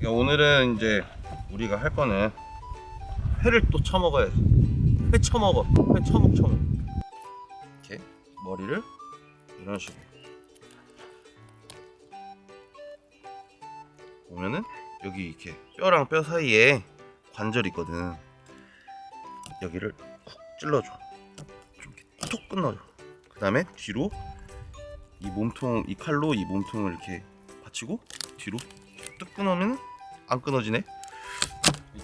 그러니까 오늘은 이제 우리가 할 거는 회를 또 쳐먹어야지. 회 쳐먹어. 회 처먹 처먹. 이렇게 머리를 이런 식으로. 보면은 여기 이렇게 뼈랑 뼈 사이에 관절이 있거든. 여기를 쿡 찔러줘. 좀 이렇게 톡 끊어줘. 그 다음에 뒤로 이 몸통, 이 칼로 이 몸통을 이렇게 받치고 뒤로 뚝 끊으면 안 끊어지네.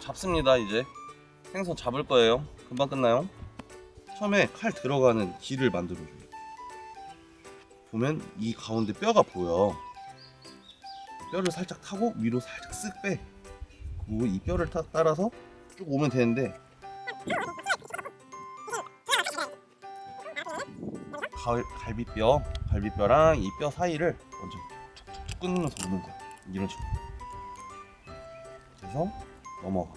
잡습니다 이제. 생선 잡을 거예요. 금방 끝나요. 처음에 칼 들어가는 길을 만들어줘요. 보면 이 가운데 뼈가 보여. 뼈를 살짝 타고 위로 살짝 쓱 빼. 그리고 이 뼈를 타, 따라서 쭉 오면 되는데 갈, 갈비뼈, 갈비뼈랑 이 뼈 사이를 먼저 툭툭툭 끊으면서 오는 거야. 이런 식으로. 그래서 넘어가.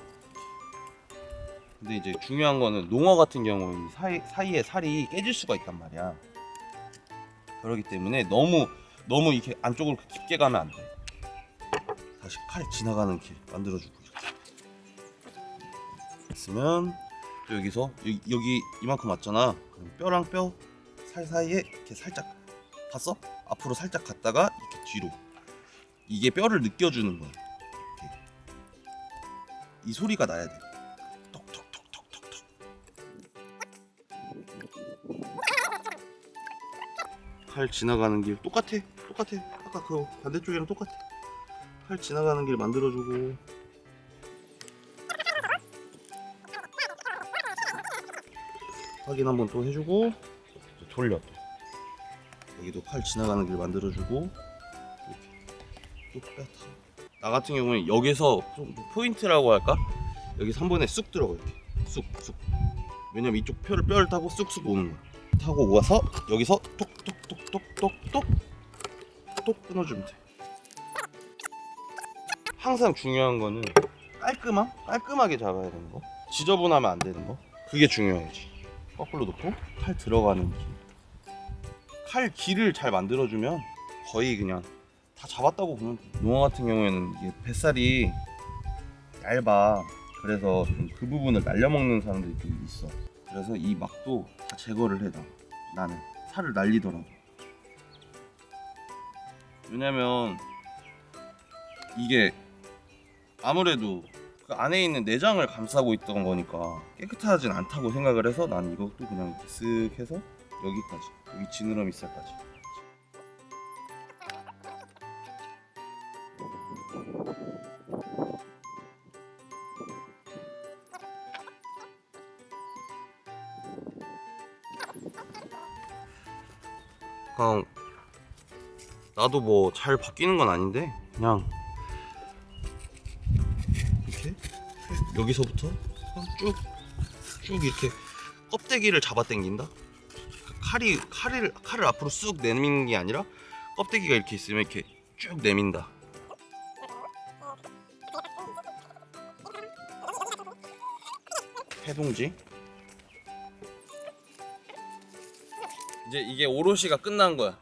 근데 이제 중요한 거는 농어 같은 경우는 사이, 사이에 살이 깨질 수가 있단 말이야. 그렇기 때문에 너무 너무 이렇게 안쪽으로 깊게 가면 안 돼. 다시 칼이 지나가는 길 만들어주고 이렇게. 있으면 또 여기서 여기, 여기 이만큼 왔잖아. 그럼 뼈랑 뼈 사이사이에 이렇게 살짝 봤어? 앞으로 살짝 갔다가 이렇게 뒤로 이게 뼈를 느껴주는 거야. 이 소리가 나야 돼. 톡톡톡톡톡톡. 칼 지나가는 길 똑같아. 똑같아. 아까 그 반대쪽이랑 똑같아. 칼 지나가는 길 만들어주고. 확인 한번 또 해주고 돌려 또. 여기도 칼 지나가는 길 만들어주고 이렇게 또 빼타. 나 같은 경우는 여기서 좀 포인트라고 할까? 여기 3번에 쑥 들어가 이렇게 쑥 쑥. 왜냐면 이쪽 뼈를 뼈를 타고 쑥쑥 오는 거야. 타고 와서 여기서 톡톡톡톡톡톡 톡 끊어주면 돼. 항상 중요한 거는 깔끔함? 깔끔하게 잡아야 되는 거. 지저분하면 안 되는 거. 그게 중요하지. 거꾸로 놓고 칼 들어가는 길. 칼 길을 잘 만들어주면 거의 그냥 다 잡았다고 보면 돼. 농어 같은 경우에는 이게 뱃살이 얇아. 그래서 좀 그 부분을 날려먹는 사람들이 좀 있어. 그래서 이 막도 다 제거를 해 나. 나는 살을 날리더라도. 왜냐면 이게 아무래도 그 안에 있는 내장을 감싸고 있던 거니까 깨끗하진 않다고 생각을 해서 난 이것도 그냥 이렇게 쓱 해서 여기까지 여기 지느러미 살까지 그냥 나도 뭐 잘 바뀌는 건 아닌데 그냥 이렇게 여기서부터 쭉쭉 이렇게 껍데기를 잡아 당긴다. 칼이 칼을 칼을 앞으로 쑥 내미는 게 아니라 껍데기가 이렇게 있으면 이렇게 쭉 내민다. 해동지. 이제 이게 오롯이가 끝난 거야.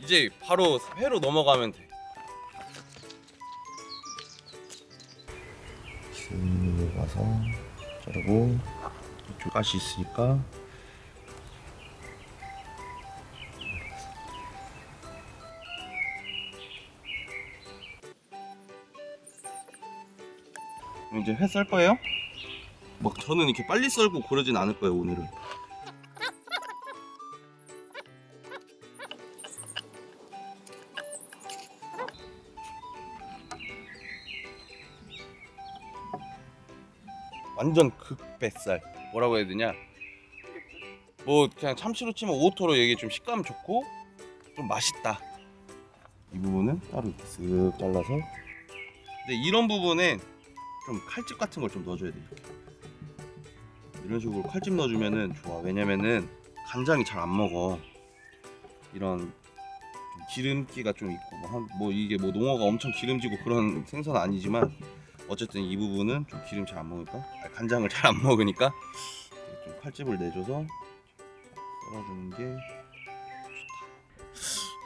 이제 바로 회로 넘어가면 돼. 슥 와서 자르고 이쪽 가시 있으니까 이제 회 썰 거예요? 막 저는 이렇게 빨리 썰고 그러진 않을 거예요 오늘은 완전 극뱃살. 뭐라고 해야 되냐? 뭐 그냥 참치로 치면 오토로 이게 좀 식감 좋고 좀 맛있다. 이 부분은 따로 쓱 잘라서. 근데 이런 부분에 좀 칼집 같은 걸 좀 넣어줘야 돼 이렇게 이런 식으로 칼집 넣어주면은 좋아. 왜냐면은 간장이 잘 안 먹어. 이런 좀 기름기가 좀 있고 뭐, 한, 뭐 이게 뭐 농어가 엄청 기름지고 그런 생선은 아니지만 어쨌든 이 부분은 좀 기름 잘 안 먹으니까 아니, 간장을 잘 안 먹으니까 좀 칼집을 내줘서 썰어주는 게 좋다.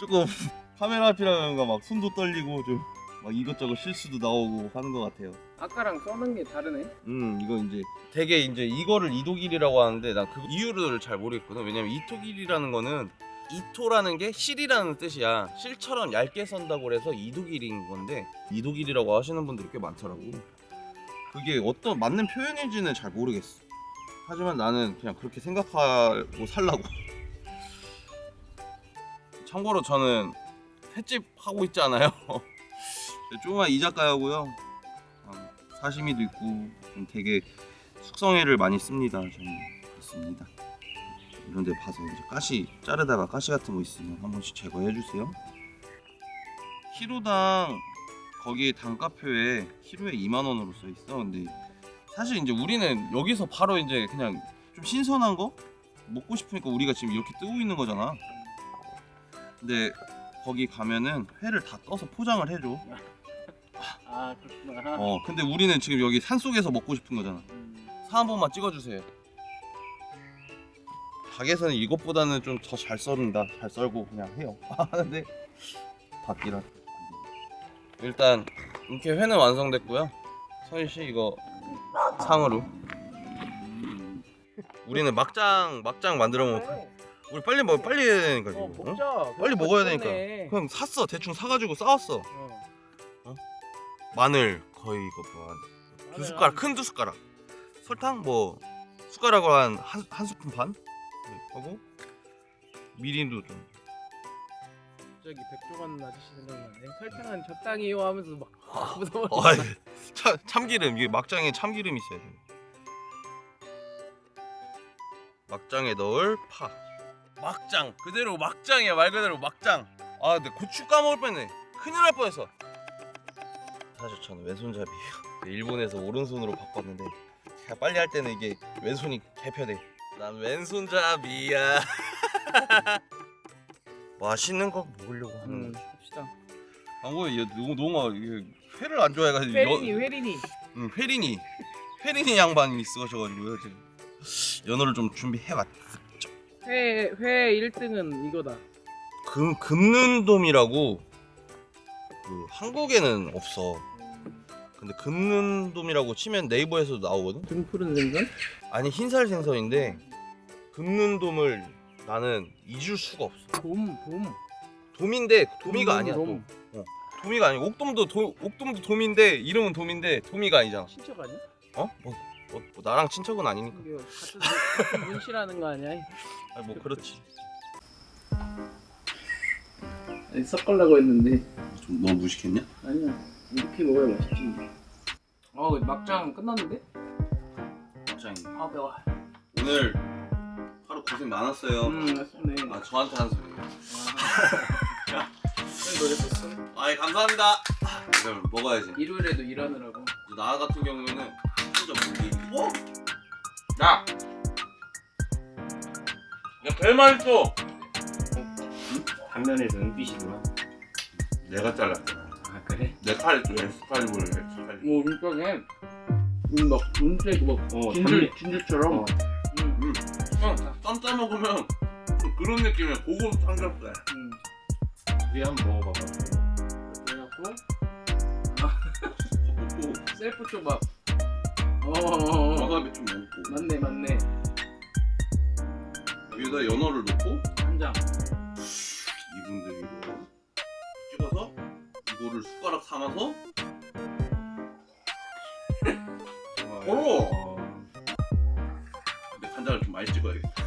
조금 카메라 앞이라 그런가 막 손도 떨리고 좀 막 이것저것 실수도 나오고 하는 것 같아요. 아까랑 써는 게 다르네. 음 이거 이제 되게 이제 이거를 이도길이라고 하는데 난 그 이유를 잘 모르겠거든. 왜냐면 이토길이라는 거는 이토라는 게 실이라는 뜻이야. 실처럼 얇게 선다고 그래서 이도길인 건데 이도길이라고 하시는 분들이 꽤 많더라고. 그게 어떤 맞는 표현인지는 잘 모르겠어. 하지만 나는 그냥 그렇게 생각하고 살라고. 참고로 저는 횟집 하고 있지 않아요. 조그만 이자카야고요. 어, 사시미도 있고 좀 되게 숙성회를 많이 씁니다. 저는 그렇습니다. 이런 데 봐서 이제 가시 자르다가 가시 같은 거 있으면 한 번씩 제거해 주세요. 키로당 거기 단가표에 키로에 2만 원으로 써 있어. 근데 사실 이제 우리는 여기서 바로 이제 그냥 좀 신선한 거 먹고 싶으니까 우리가 지금 이렇게 뜨고 있는 거잖아. 근데 거기 가면은 회를 다 떠서 포장을 해줘. 아 그렇구나. 어, 근데 우리는 지금 여기 산 속에서 먹고 싶은 거잖아. 음. 사한 번만 찍어주세요. 닭에서는 이것보다는 좀 더 잘 썰는다. 잘 썰고 그냥 해요. 하는데 돼. 일단 이렇게 회는 완성됐고요. 서희 씨 이거 상으로. 우리는 막장 막장 만들어 먹. 우리 빨리 먹 빨리 해야 되니까 어 지금. 어? 먹자. 빨리 먹어야 되니까. 그냥 샀어. 대충 사가지고 싸웠어. 어. 마늘 거의 이거 뭐한 두 마늘 숟가락 한- 큰두 숟가락 설탕 뭐 숟가락으로 한한 한 스푼 반 네, 하고 미림도 좀 갑자기 백종원 아저씨 생각나네. 설탕은 적당히요 하면서 막 무서워. 어이, 참, 참기름. 이게 막장에 참기름 있어야 돼. 막장에 넣을 파. 막장. 그대로 막장이야. 말 그대로 막장. 아 근데 고추 까먹을 뻔했네. 큰일 날 뻔했어. 사실 저는 왼손잡이에요. 일본에서 오른손으로 바꿨는데 제가 빨리 할 때는 이게 왼손이 개편해 난 왼손잡이야 맛있는 거 먹으려고 하는 음, 거지 합시다. 아뭐 얘 농- 농아 이게 회를 안 좋아해가지고 회린이 여- 회린이. 응, 회린이 회린이 양반이 있으셔가지고요 지금 연어를 좀 준비해왔. 회회 1등은 이거다. 금 금는돔이라고 그 한국에는 없어. 근데 금는돔이라고 치면 네이버에서도 나오거든. 등 푸른 생선? 아니 흰살 생선인데 금는돔을 나는 잊을 수가 없어. 돔 돔. 돔인데 도미가 아니야. 돔. 돔. 도미가 아니고 옥돔도 도, 옥돔도 돔인데 이름은 돔인데 도미가 아니잖아. 친척 아니야? 어? 뭐, 뭐, 뭐 나랑 친척은 아니니까. 이게 같은 같은 문씨라는 거 아니야? 아니 뭐 그렇지. 아니 섞으려고 했는데 좀 너무 무식했냐? 아니야 이렇게 먹어야 맛있지. 어 막장 끝났는데? 갑자기. 아 매워. 오늘 하루 고생 많았어요. 음 맛있네. 아 저한테 한 소리. 아. 노래 썼어. 아이 감사합니다. 이걸 먹어야지. 일요일에도 일하느라고. 나 같은 경우에는 진짜 고기. 어? 야. 야 배만 있어. 단면에서 은빛이구나. 내가 잘랐잖아. 아 그래? 내 칼에 좀 엑스칼리브를 엑스칼리브. 뭐 진짜네. 음막 음색 막 어, 진줄 단면- 진줄처럼. 어. 음. 음. 그냥 쌈 먹으면 좀 그런 느낌이야. 고급 삼겹살. 음. 우리 한번 먹어봐봐. 그래갖고 먹고 셀프 초밥. 어. 와사비 좀 먹고 맞네 맞네. 여기다 연어를 넣고 한 장. 숟가락 삼아서? 바로 어. 근데 간장을 좀 많이 찍어야겠다